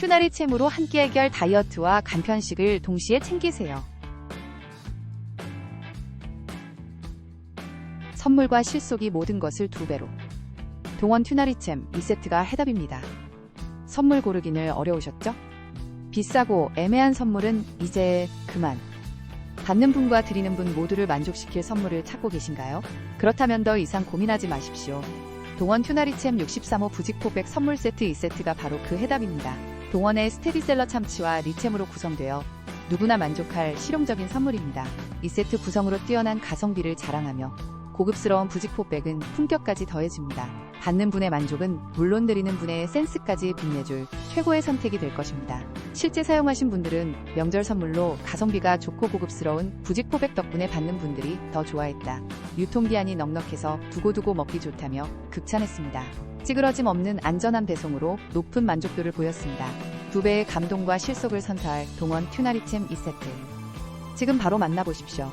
튜나리챔으로 한 끼 해결 다이어트와 간편식을 동시에 챙기세요. 선물과 실속이 모든 것을 두 배로. 동원 튜나리챔 2세트가 해답입니다. 선물 고르기는 어려우셨죠? 비싸고 애매한 선물은 이제 그만. 받는 분과 드리는 분 모두를 만족시킬 선물을 찾고 계신가요? 그렇다면 더 이상 고민하지 마십시오. 동원 튜나리챔 63호 부직포백 선물 세트 2세트가 바로 그 해답입니다. 동원의 스테디셀러 참치와 리챔으로 구성되어 누구나 만족할 실용적인 선물입니다. 2세트 구성으로 뛰어난 가성비를 자랑하며 고급스러운 부직포백은 품격까지 더해집니다. 받는 분의 만족은 물론 드리는 분의 센스까지 빛내줄 최고의 선택이 될 것입니다. 실제 사용하신 분들은 명절 선물로 가성비가 좋고 고급스러운 부직포백 덕분에 받는 분들이 더 좋아했다. 유통기한이 넉넉해서 두고두고 먹기 좋다며 극찬했습니다. 찌그러짐 없는 안전한 배송으로 높은 만족도를 보였습니다. 두 배의 감동과 실속을 선사할 동원 튜나리챔 2세트. 지금 바로 만나보십시오.